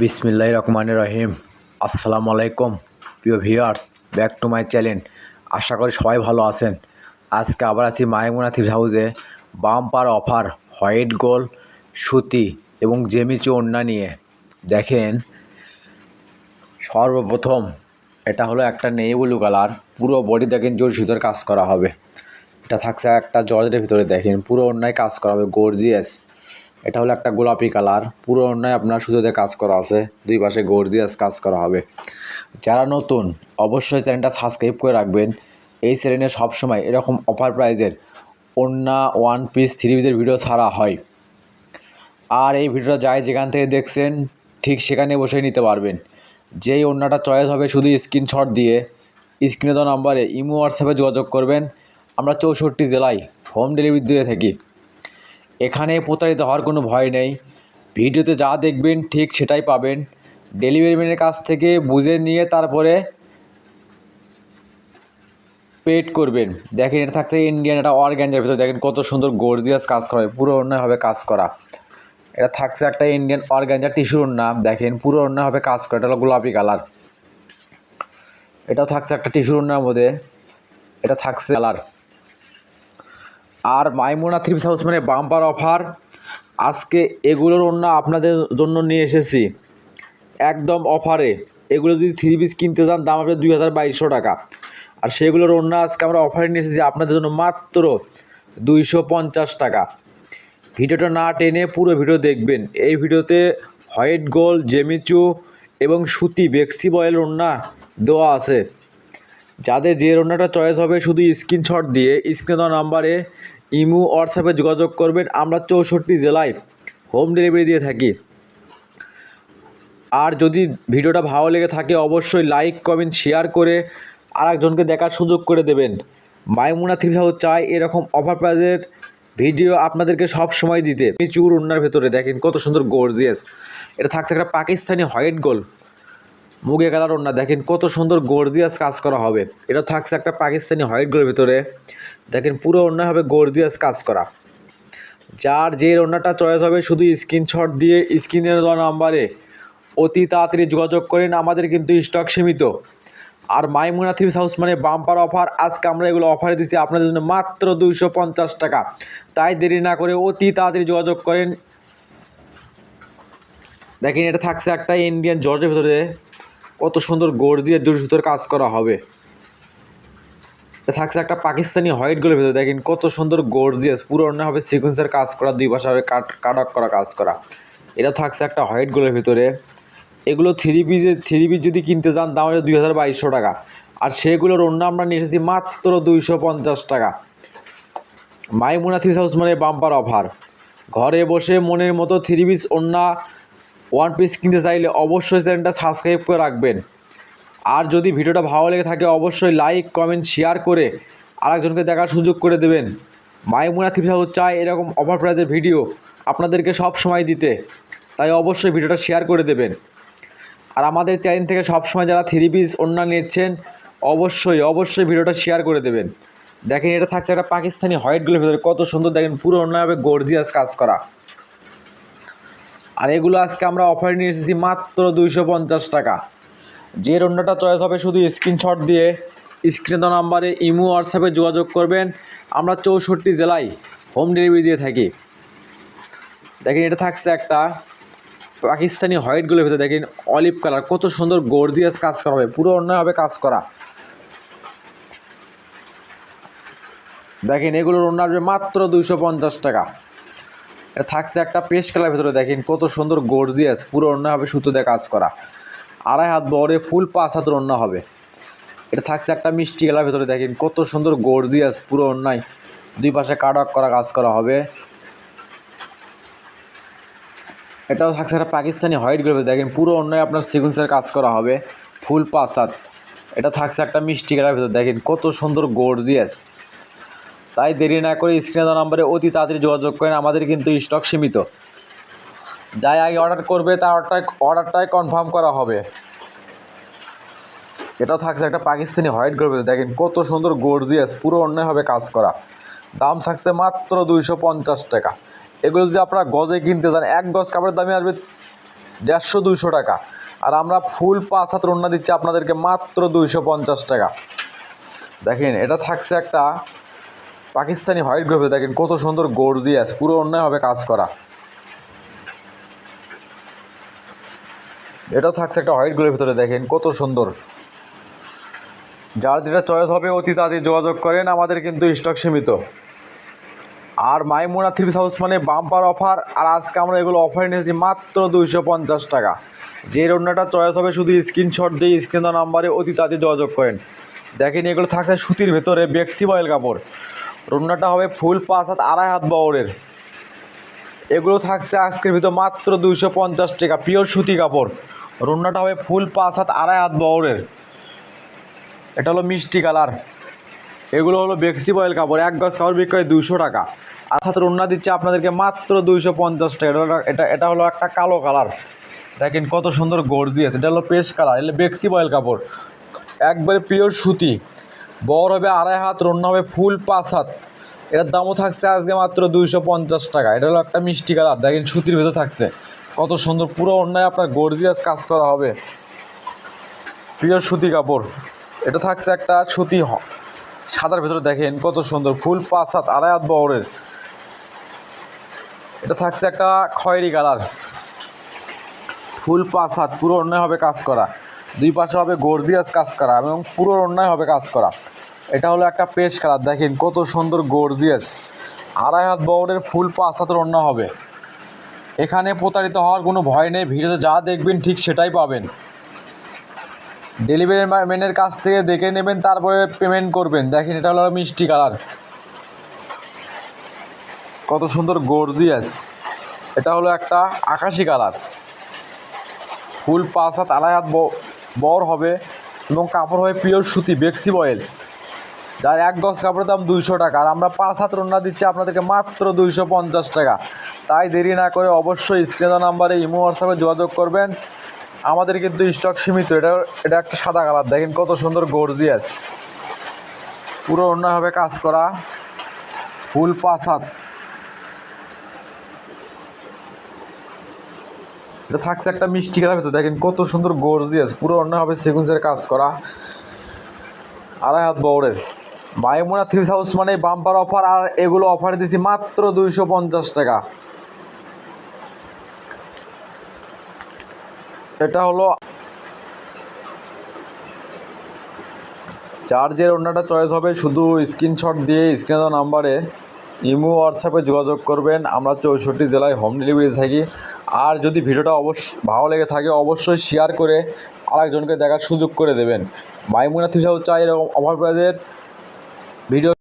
বিসমিল্লাহ রহমান রহিম। আসসালামু আলাইকুম, প্রিয় viewers back to my channel আশা করি সবাই ভালো আছেন। আজকে আবার আছি মাইমুনা থিপস হাউসে। বাম্পার অফার, হোয়াইট গোল সুতি এবং জেমিচি ওড়না নিয়ে। দেখেন, সর্বপ্রথম এটা হলো একটা নেই ব্লু কালার। পুরো বডি দেখেন জোর সুতোর কাজ করা হবে। এটা থাকছে একটা জর্জের ভিতরে দেখেন, পুরো অন্যায় কাজ করা হবে গর্জিয়াস এটা হলো একটা গোলাপি কালার। পুরো অন্যায় আপনার সুতোতে কাজ করা আছে। দুই পাশে গর্জিয়াস কাজ করা হবে। যারা নতুন, অবশ্যই চ্যানেলটা সাবস্ক্রাইব করে রাখবেন। এই চ্যানেলে সবসময় এরকম অফার প্রাইজের ওন্না ওয়ান পিস থ্রি পিসের ভিডিও ছাড়া হয়। আর এই ভিডিওটা যাই যেখান থেকে দেখছেন, ঠিক সেখানে বসে নিতে পারবেন। যেই ওড়নাটা চয়েস হবে, শুধু স্ক্রিনশট দিয়ে। স্ক্রিনে দেওয়া নাম্বারে ইমো হোয়াটসঅ্যাপে যোগাযোগ করবেন। আমরা চৌষট্টি জেলায় হোম ডেলিভারি দিয়ে থাকি। এখানে প্রতারিত হওয়ার কোনো ভয় নেই। ভিডিওতে যা দেখবেন ঠিক সেটাই পাবেন। ডেলিভারি ম্যানের কাছ থেকে বুঝে নিয়ে তারপরে পেড করবেন। দেখেন, এটা থাকছে ইন্ডিয়ান একটা অর্গ্যাঞ্জার ভিতরে। দেখেন, কত সুন্দর গর্জিয়াস কাজ করা হয়। পুরো অন্য হবে কাজ করা। এটা থাকছে একটা ইন্ডিয়ান অর্গ্যাঞ্জার টিস্যুর ওড়না দেখেন, পুরো অন্য হবে কাজ করা। এটা হলো গোলাপি কালার। এটাও থাকছে একটা টিস্যুর ওড়নার মধ্যে এটা থাকছে কালার। আর মাইমুনা থ্রি পিস হাউস মানে বাম্পার অফার। আজকে এগুলোর অন্য আপনাদের জন্য নিয়ে এসেছি। একদম অফারে। এগুলো যদি থ্রি পিস কিনতে যান, দাম হবে দুই হাজার বাইশশো টাকা। আর সেগুলোর অন্য আজকে আমরা অফারে নিয়ে এসেছি আপনাদের জন্য মাত্র দুইশো পঞ্চাশ টাকা। ভিডিওটা না টেনে পুরো ভিডিও দেখবেন। এই ভিডিওতে হোয়াইট গোল জেমিচু এবং সুতি, বেক্সি বয়েল ওড়না দেওয়া আছে। যাদের যে রান্নাটা চয়েস হবে, শুধু স্ক্রিনশট দিয়ে স্ক্রিন নাম্বারে ইমু, হোয়াটসঅ্যাপে যোগাযোগ করবেন। আমরা চৌষট্টি জেলায় হোম ডেলিভারি দিয়ে থাকি। আর যদি ভিডিওটা ভালো লেগে থাকে, অবশ্যই লাইক, কমেন্ট, শেয়ার করে আরেকজনকে দেখার সুযোগ করে দেবেন। মাইমুনা থ্রি হাউস চাই এরকম অফার প্রাইজের ভিডিও আপনাদেরকে সব সময় দিতে। চুর উন্নার ভেতরে, দেখেন কত সুন্দর গর্জিয়াস এটা থাকছে একটা পাকিস্তানি হোয়াইট গোল মুগে কালার ওড়না দেখেন কত সুন্দর গর্জিয়াস কাজ করা হবে। এটা থাকছে একটা পাকিস্তানি হোয়াইট গোলের ভিতরে। দেখেন পুরো ওড়না হবে গর্জিয়াস কাজ করা। যার যে ওড়নাটা চয়েস হবে শুধু স্ক্রিনশট দিয়ে স্ক্রিনের দেওয়া নাম্বারে অতি তাড়াতাড়ি যোগাযোগ করেন আমাদের কিন্তু স্টক সীমিত। আর মাইমুনা থ্রিস হাউস মানে বাম্পার অফার আজকে আমরা এগুলো অফারে দিচ্ছি আপনাদের জন্য মাত্র দুইশো পঞ্চাশ টাকা। তাই দেরি না করে অতি তাড়াতাড়ি যোগাযোগ করেন। দেখেন এটা থাকছে একটা ইন্ডিয়ান জর্জের ভিতরে। কত সুন্দর গর্জিয়ে জুড়ি সুতোর কাজ করা হবে। থাকছে একটা পাকিস্তানি হোয়াইট গোলের ভিতরে। দেখেন কত সুন্দর গর্জিয়াস, পুরো অন্য হবে সিকুয়েন্সের কাজ করা, দুই পাশে হবে কাট, কাটক করা, কাজ করা। এটা থাকছে একটা হোয়াইট গোলের ভিতরে। এগুলো থ্রি পিসে থ্রি পিস যদি কিনতে যান, দাম হচ্ছে দুই হাজার বাইশশো টাকা। আর সেগুলোর অন্য আমরা নিয়ে এসেছি মাত্র দুইশো পঞ্চাশ টাকা। মাইমুনা থ্রি হাউস মানে বাম্পার অফার ঘরে বসে মনের মতো থ্রি পিস ওড়না ওয়ান পিস কিনতে চাইলে অবশ্যই চ্যানেলটা সাবস্ক্রাইব করে রাখবেন। আর যদি ভিডিওটা ভালো লেগে থাকে, অবশ্যই লাইক কমেন্ট শেয়ার করে আরেকজনকে দেখার সুযোগ করে দেবেন। মাইমুনা হাউস চাই এরকম অফার প্রাইজের ভিডিও আপনাদেরকে সব সময় দিতে। তাই অবশ্যই ভিডিওটা শেয়ার করে দেবেন। আর আমাদের চ্যানেল থেকে সবসময় যারা থ্রি পিস অন্য নিচ্ছেন, অবশ্যই অবশ্যই ভিডিওটা শেয়ার করে দেবেন। দেখেন, এটা থাকছে একটা পাকিস্তানি হোয়াইটগুলোর ভিতরে। কত সুন্দর দেখেন, পুরো অন্যভাবে গর্জিয়াস কাজ করা। আর এগুলো আজকে আমরা অফারে নিয়ে এসেছি মাত্র দুইশো পঞ্চাশ টাকা। যে রান্নাটা চয়েস হবে শুধু স্ক্রিনশট দিয়ে স্ক্রিন নাম্বারে ইমো হোয়াটসঅ্যাপে যোগাযোগ করবেন। আমরা চৌষট্টি জেলায় হোম ডেলিভারি দিয়ে থাকি। দেখেন এটা থাকছে একটা পাকিস্তানি হোয়াইটগুলোর ভিতরে। দেখেন অলিভ কালার কত সুন্দর গর্জিয়াস কাজ করা হবে। পুরো অন্যভাবে কাজ করা। দেখেন এগুলোর অন্য আসবে মাত্র দুইশো পঞ্চাশ টাকা। এটা থাকছে একটা পেস্ট কালার ভিতরে দেখেন কত সুন্দর গর্জিয়াস পুরো অন্য হবে, সুতো দিয়ে কাজ করা। আড়াই হাত বড়ে, ফুল পাঁচ হাতের অন্য হবে। এটা থাকছে একটা মিষ্টি কালার ভিতরে দেখেন কত সুন্দর গর্জিয়াস পুরো অন্যায়। দুই পাশে কাটক করা, কাজ করা হবে। এটাও থাকছে একটা পাকিস্তানি হোয়াইট গ্লোভে দেখেন, পুরো অন্যায় আপনার সিকুয়েন্সের কাজ করা হবে, ফুল পাঁচ হাত। এটা থাকছে একটা মিষ্টি কালার ভিতরে দেখেন কত সুন্দর গর্জিয়াস তাই দেরি না করে স্ক্রিনে দেওয়া নাম্বারে অতি তাড়াতাড়ি যোগাযোগ করেন। আমাদের কিন্তু স্টক সীমিত। যাই আগে অর্ডার করবে, তার অর্ডারটাই অর্ডারটাই কনফার্ম করা হবে। এটাও থাকছে একটা পাকিস্তানি হোয়াইট গ্লোভে দেখেন কত সুন্দর গর্জিয়াস পুরো অন্যায় হবে কাজ করা। দাম থাকছে মাত্র দুইশো পঞ্চাশ টাকা। এগুলো যদি আপনারা গজে কিনতে চান এক গজ কাপড়ের দামে আসবে দেড়শো দুইশো টাকা। আর আমরা ফুল পাঁচ হাত রন্না দিচ্ছি আপনাদেরকে মাত্র দুইশো পঞ্চাশ টাকা। দেখেন, এটা থাকছে একটা পাকিস্তানি হোয়াইট গ্রোভে দেখেন কত সুন্দর গর্জিয়াস পুরো অন্যায়ভাবে কাজ করা। এটাও থাকছে একটা হোয়াইট গ্রুপের ভিতরে, দেখেন কত সুন্দর। যার যেটা চয়েস হবে অতি তাড়াতাড়ি যোগাযোগ করেন, আমাদের কিন্তু স্টক সীমিত। আর মাইমুনা থ্রি পিস হাউস মানে বাম্পার অফার, আর আজকে আমরা এগুলো অফার নিয়েছি মাত্র দুইশো পঞ্চাশ টাকা। যে রান্নাটা চয়েস হবে শুধু স্ক্রিনশট দিয়ে স্ক্রিন নাম্বারে অতি তাড়াতাড়ি যোগাযোগ করেন। দেখেন এগুলো থাকছে সুতির ভেতরে বেক্সি বয়েল কাপড়। রান্নাটা হবে ফুল পাঁচ হাত, আড়াই হাত বহরের। এগুলো থাকছে আজকের ভিতর মাত্র দুইশো পঞ্চাশ টাকা, পিওর সুতি কাপড়। রান্নাটা হবে ফুল পাঁচ হাত, আড়াই হাত বহরের। এটা হলো মিষ্টি কালার। এগুলো হলো বেক্সি বয়েল কাপড়, এক গজ কাপড় বিক্রি হয় দুইশো টাকা। আর সাথে রান্না দিচ্ছে আপনাদেরকে মাত্র দুইশো পঞ্চাশ টাকা। এটা এটা এটা হলো একটা কালো কালার। দেখেন কত সুন্দর গর্জিয়াস। এটা হলো পেস্ট কালার, এটা বেক্সি বয়েল কাপড়। একবারে পিওর সুতি। বড় হবে আড়াই হাত, রান্না হবে ফুল পাঁচ হাত। এটার দামও থাকছে আজকে মাত্র দুইশো পঞ্চাশ টাকা। এটা হলো একটা মিষ্টি কালার। দেখেন সুতির ভেতর থাকছে। কত সুন্দর, পুরো অন্যায় আপনার গর্জিয়াস কাজ করা হবে। প্রিয় সুতি কাপড়, এটা থাকছে একটা সুতি সাদার ভেতরে দেখেন কত সুন্দর, ফুল পাঁচ হাত, আড়াই হাত বহরের। এটা থাকছে একটা খয়েরি কালার। ফুল পাঁচ হাত, পুরো অন্যায় হবে কাজ করা। দুই পাশে হবে গর্জিয়াস কাজ করা এবং পুরো অন্যায় হবে কাজ করা। এটা হলো একটা পেশ কালার দেখেন কত সুন্দর গর্জিয়াস। আড়াই হাত বহরের ফুল পাঁচ হাতের অন্যায় হবে। এখানে প্রতারিত হওয়ার কোনো ভয় নেই। ভিডিওতে যা দেখবেন ঠিক সেটাই পাবেন। ডেলিভারি ম্যানের কাছ থেকে দেখে নেবেন, তারপরে পেমেন্ট করবেন। দেখেন এটা হলো মিষ্টি কালার। কত সুন্দর গর্জিয়াস। এটা হলো একটা আকাশি কালার। ফুল পাঁচ হাত, আড়াই হাত ব- বড় হবে এবং কাপড় হবে পিওর সুতি বেক্সি বয়েল যার এক গজ কাপড়ের দাম দুইশো টাকা। আর আমরা পাঁচ হাত রান্না দিচ্ছি আপনাদেরকে মাত্র দুইশো পঞ্চাশ টাকা। তাই দেরি না করে অবশ্যই স্ক্রিন নাম্বারে ইমো হোয়াটসঅ্যাপে যোগাযোগ করবেন। আমাদের কিন্তু স্টক সীমিত। এটা এটা একটা সাদা কালার। দেখেন কত সুন্দর গর্জিয়াস পুরো অন্যভাবে কাজ করা। ফুল পাঁচ হাত। এটা থাকছে একটা মিষ্টি কালার ভেতর। দেখেন কত সুন্দর গর্জিয়াস পুরো অন্যভাবে সেগুন্সের কাজ করা। আড়াই হাত বড়ের মাইমুনা থ্রি হাউস মানে বাম্পার অফার, আর এগুলো অফার দিছি মাত্র দুইশো পঞ্চাশ টাকা। এটা হলো চার্জের অন্যটা চয়েস হবে। শুধু স্ক্রিনশট দিয়ে স্ক্রিনের নাম্বারে ইমো, হোয়াটসঅ্যাপে যোগাযোগ করবেন। আমরা চৌষট্টি জেলায় হোম ডেলিভারি থাকি। আর যদি ভিডিওটা অবশ্য ভালো লেগে থাকে, অবশ্যই শেয়ার করে আরেকজনকে দেখার সুযোগ করে দেবেন। মাইমুনা থিসাও চাই এরকম অফার ভিডিও